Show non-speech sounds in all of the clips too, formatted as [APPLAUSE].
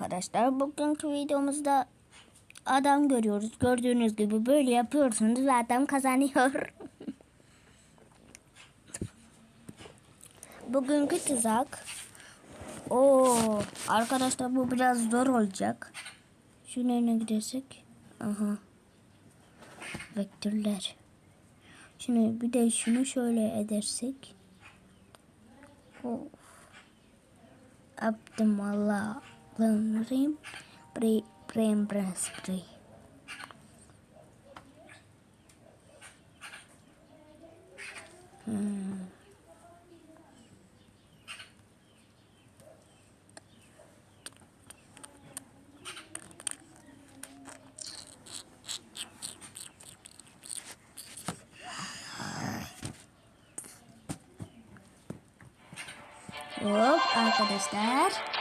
Arkadaşlar bugünkü videomuzda adam görüyoruz. Gördüğünüz gibi böyle yapıyorsunuz adam kazanıyor. [LAUGHS] Bugünkü tuzak. Oo, arkadaşlar bu biraz zor olacak. Şunun önüne gidersek. Aha. Vektörler. Şimdi bir de şunu şöyle edersek. Of. Yaptım Pemrim pri prempras pri hmm. ada arkadaşlar.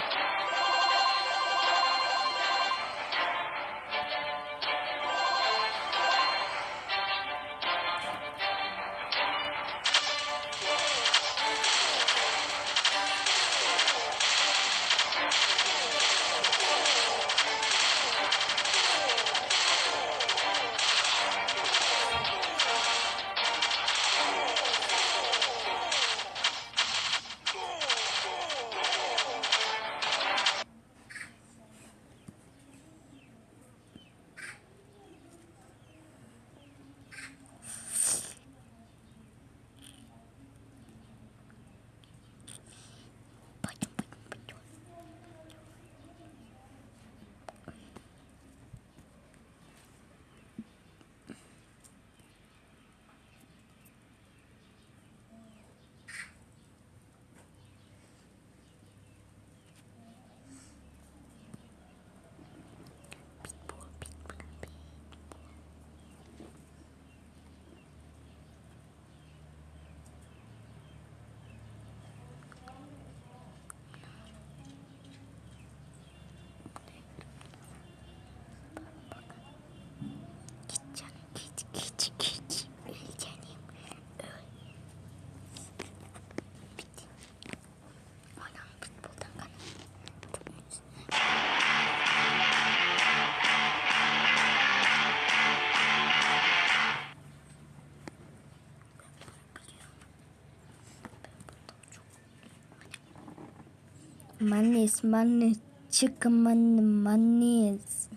Money is money, chicken money, money is.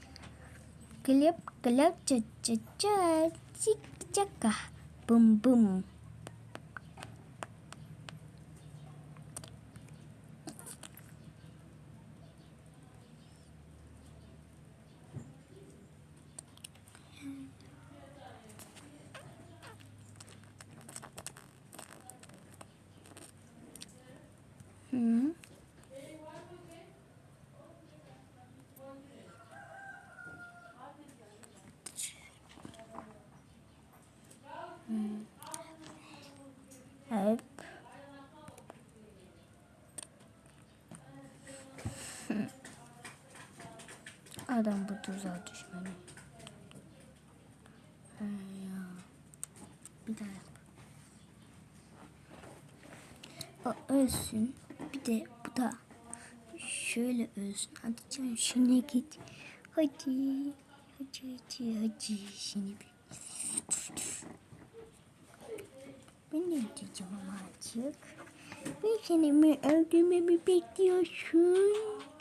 Clip, clip, cha cha cha, chick chaka, boom boom. Mm-hmm. Adam bu tuzağa düşmeli. Ay ya. Bir daha yap. O ölsün. Bir de bu da şöyle ölsün. Hadi canım şuna git. Hadi. Hadi hadi hadi. Şimdi bir. Ben ne diyeceğim ama artık? Ben seni mi öldürmemi bekliyorsun?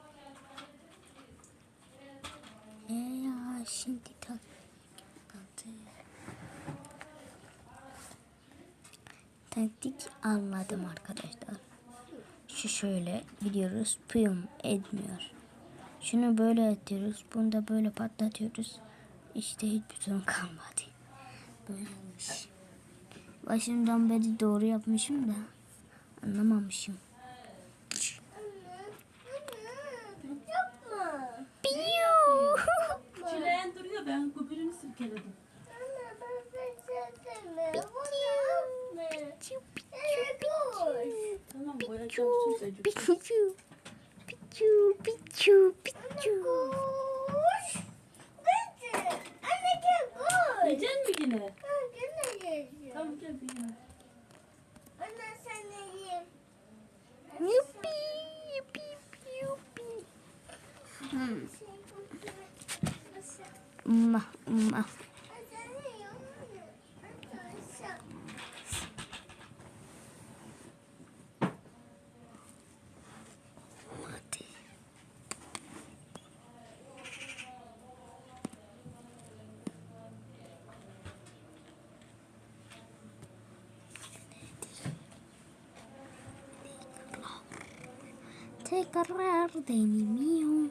E ya şimdi tak. Taktik anladım arkadaşlar. Şu şöyle gidiyoruz. Pıyım etmiyor. Şunu böyle atıyoruz. Bunu da böyle patlatıyoruz. İşte hiçbir sorun kalmadı. Böyle olmuş. Başından beri doğru yapmışım da anlamamışım. Piyu, piyu. Tamam boyayacağım süsecik. piyu. Piyu, piyu, piyu. Yiyecek mi yine? Tamam gel bir yine. Yuppi, yuppi, Mua, mua. Te cargar de mío.